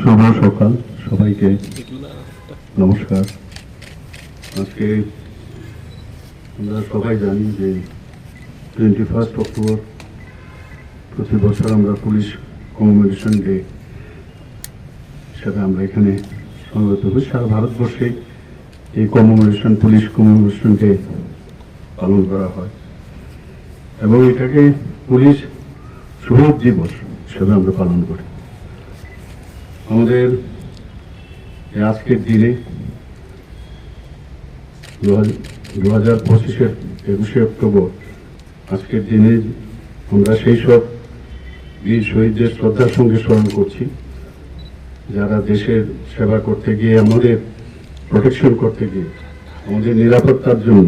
শুভ সকাল, সবাইকে নমস্কার। আজকে আমরা সবাই জানি যে টোয়েন্টি ফার্স্ট অক্টোবর প্রতি বছর আমরা পুলিশ কমেমোরেশন ডে হিসাবে আমরা এখানে সমবেত হই। সারা ভারতবর্ষে এই কমেমোরেশন পুলিশ কমেমোরেশন ডে পালন করা হয়। এবং এটাকে পুলিশ শহীদ দিবস হিসেবে আমরা পালন করি। আমাদের আজকের দিনে দু হাজার পঁচিশের একুশে অক্টোবর আজকের দিনে আমরা সেই সব বীর শহীদদের শ্রদ্ধার সঙ্গে স্মরণ করছি। যারা দেশের সেবা করতে গিয়ে, আমাদের প্রোটেকশন করতে গিয়ে, আমাদের নিরাপত্তার জন্য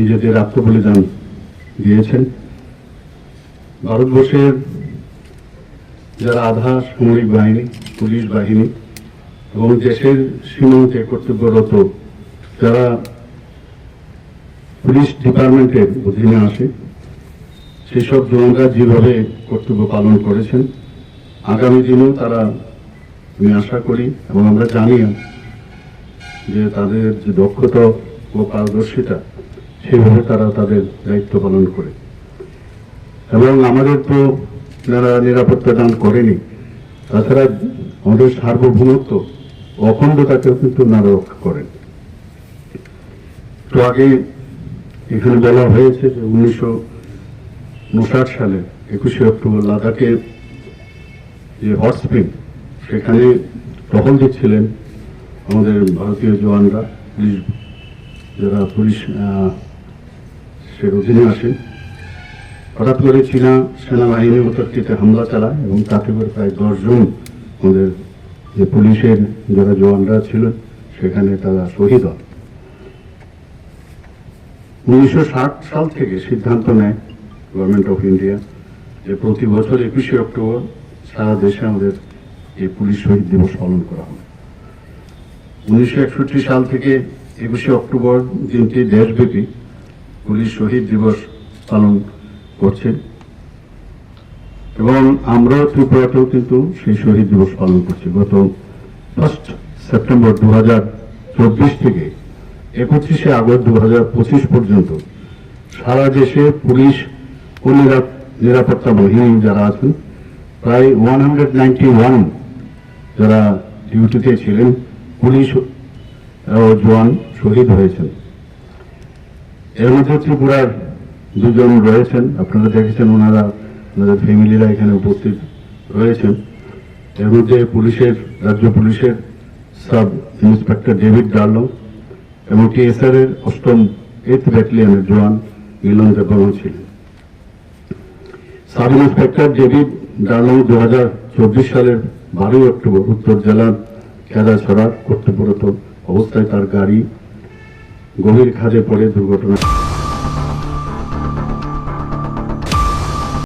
নিজেদের আত্মবলিদান দিয়েছেন। ভারতবর্ষের যারা আধা সামরিক বাহিনী, পুলিশ বাহিনী এবং দেশের সীমান্তে কর্তব্যরত যারা পুলিশ ডিপার্টমেন্টের অধীনে আসে, সেসব জওয়ানরা যেভাবে কর্তব্য পালন করেছেন, আগামী দিনেও তারা আমি আশা করি এবং আমরা জানি যে তাদের যে দক্ষতা ও পারদর্শিতা, সেভাবে তারা তাদের দায়িত্ব পালন করে। এবং আমাদের তো যারা নিরাপত্তা দান করেনি। তাছাড়া আমাদের সার্বভৌমত্ব অখণ্ডতাকেও কিন্তু নারা রক্ষা করেন। তো আগে এখানে বলা হয়েছে যে উনিশশো উনষাট সালে একুশে অক্টোবর লাদাখে যে হট স্প্রিং, সেখানে টহল দিচ্ছিলেন আমাদের ভারতীয় জওয়ানরা, পুলিশ যারা পুলিশ সে অধীনে আসেন। হঠাৎ করে চীনা সেনাবাহিনী উত্তরটিতে হামলা চালায় এবং তাতে করে প্রায় দশজন আমাদের যে পুলিশের যারা জওয়ানরা ছিল, সেখানে তারা শহীদ হন উনিশশো সাল থেকে সিদ্ধান্ত নেয় গভর্নমেন্ট অফ ইন্ডিয়া যে প্রতি বছর একুশে অক্টোবর সারা দেশে আমাদের এই পুলিশ শহীদ দিবস পালন করা হবে। উনিশশো একষট্টি সাল থেকে একুশে অক্টোবর দিনটি দেশব্যাপী পুলিশ শহীদ দিবস পালন করছে এবং আমরাও ত্রিপুরাতেও কিন্তু সেই শহীদ দিবস পালন করছি। গত ফার্স্ট সেপ্টেম্বর দু হাজার চব্বিশ থেকে একত্রিশে আগস্ট দু হাজার পঁচিশ পর্যন্ত সারা দেশে পুলিশ ও নিরাপ- নিরাপত্তা বাহিনী যারা আছেন, প্রায় ওয়ান যারা ডিউটিতে ছিলেন, পুলিশ ও জওয়ান শহীদ হয়েছেন। এর মধ্যে ত্রিপুরার দুজন রয়েছেন। আপনারা দেখেছেন ওনারা ওনাদের ফ্যামিলিরা এখানে উপস্থিত রয়েছেন। এর মধ্যে পুলিশের, রাজ্য পুলিশের সাব ইন্সপেক্টর ডেভিড ডার্লো এবং টিএসআর এর অষ্টম এইথ ব্যাটালিয়নের জওয়ান মিলন দেববর্মা ছিলেন। সাব ইন্সপেক্টর ডেভিড ডার্লো দু হাজার চব্বিশ সালের বারোই অক্টোবর উত্তর জেলার খেদাছড়ার কর্তব্যরত অবস্থায় তার গাড়ি গভীর খাদে পড়ে দুর্ঘটনা